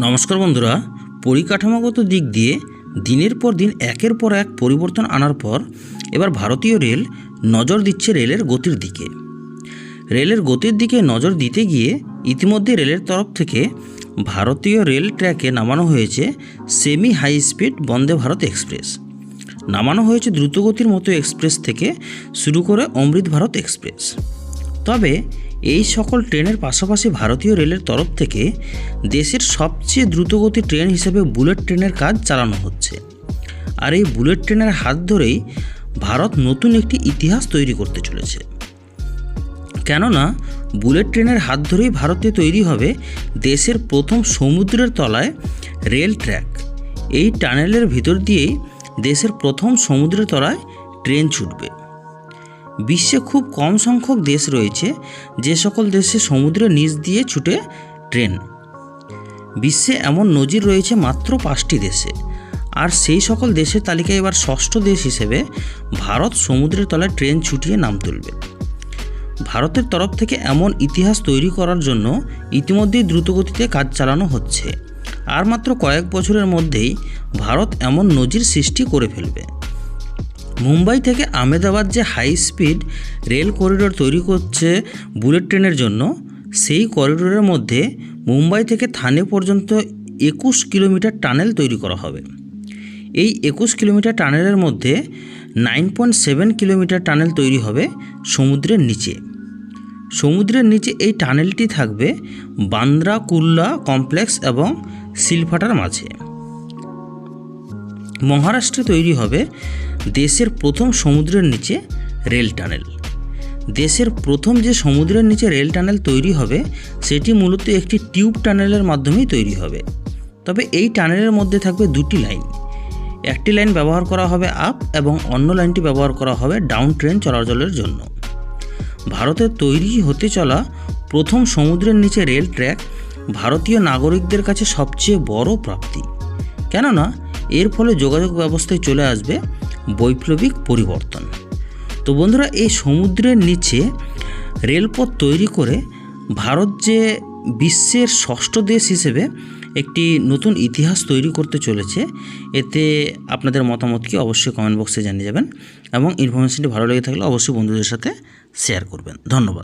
নমস্কার বন্ধুরা, পরিকাঠামোগত দিক দিয়ে দিনের পর দিন একের পর এক পরিবর্তন আনার পর এবার ভারতীয় রেল নজর দিচ্ছে রেলের গতির দিকে। রেলের গতির দিকে নজর দিতে গিয়ে ইতিমধ্যে রেলের তরফ থেকে ভারতীয় রেল ট্র্যাকে নামানো হয়েছে semi high speed Vande Bharat express. নামানো হয়েছে দ্রুতগতির মতো এক্সপ্রেস থেকে শুরু করে অমৃত ভারত এক্সপ্রেস। তবে এই সকল ট্রেনের পাশাপাশি ভারতীয় রেলের তরফ থেকে দেশের সবচেয়ে দ্রুতগতি ট্রেন হিসেবে বুলেট ট্রেনের কাজ চালানো হচ্ছে। আর এই বুলেট ট্রেনের হাত ধরেই ভারত নতুন একটি ইতিহাস তৈরি করতে চলেছে। কেননা, বুলেট ট্রেনের হাত ধরেই ভারতে তৈরি হবে দেশের প্রথম সমুদ্রের তলায় রেল ট্র্যাক। এই টানেলের ভিতর দিয়েই দেশের প্রথম সমুদ্রের তলায় ট্রেন ছুটবে। বিশ্বে খুব কম সংখ্যক দেশ রয়েছে যে সকল দেশে সমুদ্রের নিচ দিয়ে ছুটে ট্রেন। বিশ্বে এমন নজির রয়েছে মাত্র পাঁচটি দেশে। আর সেই সকল দেশের তালিকায় এবার ষষ্ঠ দেশ হিসেবে ভারত সমুদ্রের তলায় ট্রেন ছুটিয়ে নাম তুলবে। ভারতের তরফ থেকে এমন ইতিহাস তৈরি করার জন্য ইতিমধ্যেই দ্রুতগতিতে কাজ চালানো হচ্ছে। আর মাত্র কয়েক বছরের মধ্যেই ভারত এমন নজির সৃষ্টি করে ফেলবে। মুম্বাই থেকে আহমেদাবাদ যে হাই স্পিড রেল করিডোর তৈরি করছে বুলেট ট্রেনের জন্য, সেই করিডোরের মধ্যে মুম্বাই থেকে থানে পর্যন্ত একুশ কিলোমিটার টানেল তৈরি করা হবে। এই একুশ কিলোমিটার টানেলের মধ্যে nine point seven kilometre tunnel তৈরি হবে সমুদ্রের নিচে। সমুদ্রের নিচে এই টানেলটি থাকবে বান্দ্রা কুল্লা কমপ্লেক্স এবং শিলফাটার মাঝে। মহারাষ্ট্রে তৈরি হবে দেশের প্রথম সমুদ্রের নিচে রেল টানেল। দেশের প্রথম যে সমুদ্রের নিচে রেল টানেল তৈরি হবে, সেটি মূলত একটি টিউব টানেলের মাধ্যমেই তৈরি হবে। তবে এই টানেলের মধ্যে থাকবে দুটি লাইন। একটি লাইন ব্যবহার করা হবে আপ এবং অন্য লাইনটি ব্যবহার করা হবে ডাউন ট্রেন চলাচলের জন্য। ভারতের তৈরি হতে চলা প্রথম সমুদ্রের নিচে রেল ট্র্যাক ভারতীয় নাগরিকদের কাছে সবচেয়ে বড় প্রাপ্তি। কেননা, এর ফলে যোগাযোগ ব্যবস্থায় চলে আসবে বৈপ্লবিক পরিবর্তন। তো বন্ধুরা, এই সমুদ্রের নিচে রেলপথ তৈরি করে ভারত যে বিশ্বের ষষ্ঠ দেশ হিসেবে একটি নতুন ইতিহাস তৈরি করতে চলেছে, এতে আপনাদের মতামত কি অবশ্যই কমেন্ট বক্সে জানিয়ে যাবেন এবং ইনফরমেশনটি ভালো লেগে থাকলে অবশ্যই বন্ধুদের সাথে শেয়ার করবেন। ধন্যবাদ।